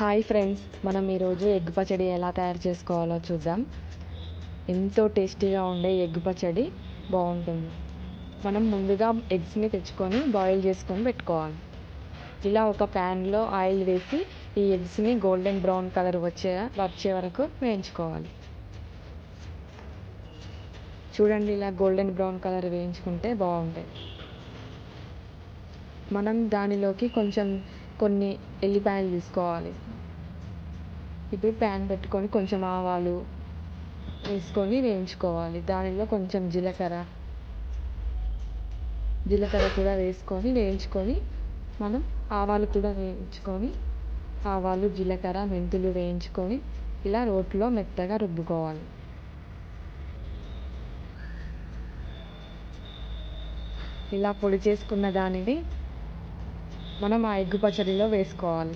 Hi friends మనం ఈరోజు egg పచ్చడి ఎలా తయారు చేసుకోవాలో చూద్దాం. ఎంతో టేస్టీగా ఉండే ఎగ్ పచ్చడి బాగుంటుంది. మనం ముందుగా ఎగ్స్ని తెచ్చుకొని బాయిల్ చేసుకొని పెట్టుకోవాలి. ఇలా ఒక ప్యాన్లో ఆయిల్ వేసి ఈ ఎగ్స్ని గోల్డెన్ బ్రౌన్ కలర్ వచ్చే వచ్చే వరకు వేయించుకోవాలి. చూడండి ఇలా గోల్డెన్ బ్రౌన్ కలర్ వేయించుకుంటే బాగుంటాయి. మనం దానిలోకి కొంచెం కొన్ని ఎల్లిపాయలు తీసుకోవాలి. ఇప్పుడు ప్యాన్ పెట్టుకొని కొంచెం ఆవాలు వేసుకొని వేయించుకోవాలి. దానిలో కొంచెం జీలకర్ర జీలకర్ర కూడా వేసుకొని వేయించుకొని మనం ఆవాలు కూడా వేయించుకొని ఆవాలు జీలకర్ర మెంతులు వేయించుకొని ఇలా రోట్లో మెత్తగా రుబ్బుకోవాలి. ఇలా పొడి చేసుకున్న దానిని మనం ఆ ఎగ్ పచ్చడిలో వేసుకోవాలి.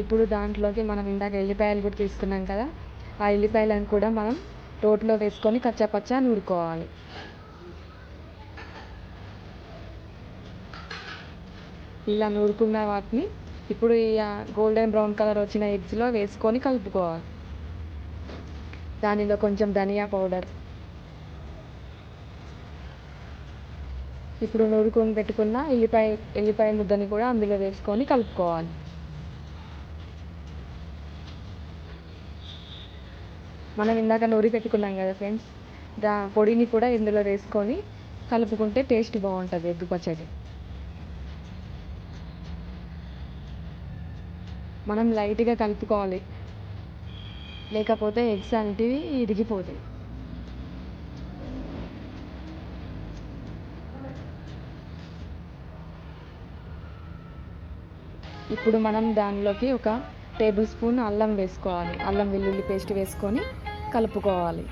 ఇప్పుడు దాంట్లోకి మనం ఇందాక ఎల్లిపాయలు కూడా తీసుకున్నాం కదా ఆ ఎల్లిపాయలను కూడా మనం రోట్లో వేసుకొని కచ్చాపచ్చా నూరుకోవాలి. ఇలా నూరుకున్న వాటిని ఇప్పుడు ఈ గోల్డెన్ బ్రౌన్ కలర్ వచ్చిన ఎగ్స్లో వేసుకొని కలుపుకోవాలి. దానిలో కొంచెం ధనియా పౌడర్. ఇప్పుడు నూరుకొని పెట్టుకున్న ఎల్లిపాయ ఎల్లిపాయ ముద్దని కూడా అందులో వేసుకొని కలుపుకోవాలి. మనం ఇందాక నూరి పెట్టుకున్నాం కదా ఫ్రెండ్స్ దా పొడిని కూడా ఇందులో వేసుకొని కలుపుకుంటే టేస్ట్ బాగుంటుంది ఎగ్ పచ్చడి. మనం లైట్గా కలుపుకోవాలి. లేకపోతే ఎగ్స్ అనేటివి ఇరిగిపోతాయి. ఇప్పుడు మనం దానిలోకి ఒక టేబుల్ స్పూన్ అల్లం వేసుకోవాలి. అల్లం వెల్లుల్లి పేస్ట్ వేసుకొని కలుపుకోవాలి.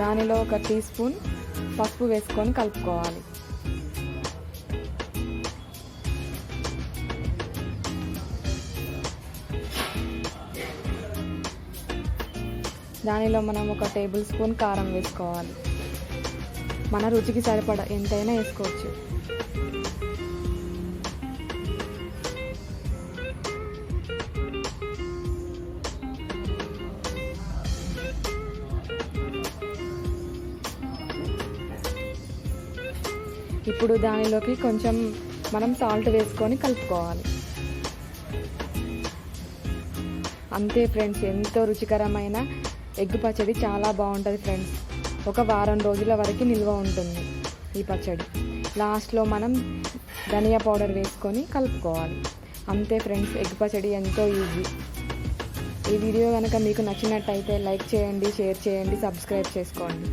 దానిలో ఒక టీ స్పూన్ పసుపు వేసుకొని కలుపుకోవాలి. దానిలో మనం ఒక టేబుల్ స్పూన్ కారం వేసుకోవాలి. మన రుచికి సరిపడా ఎంతైనా వేసుకోవచ్చు. ఇప్పుడు దానిలోకి కొంచెం మనం సాల్ట్ వేసుకొని కలుపుకోవాలి. అంతే ఫ్రెండ్స్ ఎంతో రుచికరమైన ఎగ్ పచ్చడి చాలా బాగుంటుంది ఫ్రెండ్స్. ఒక వారం రోజుల వరకు నిల్వ ఉంటుంది ఈ పచ్చడి. లాస్ట్లో మనం ధనియా పౌడర్ వేసుకొని కలుపుకోవాలి. అంతే ఫ్రెండ్స్ ఎగ్ పచ్చడి ఎంతో ఈజీ. ఈ వీడియో కనుక మీకు నచ్చినట్టయితే లైక్ చేయండి షేర్ చేయండి సబ్స్క్రైబ్ చేసుకోండి.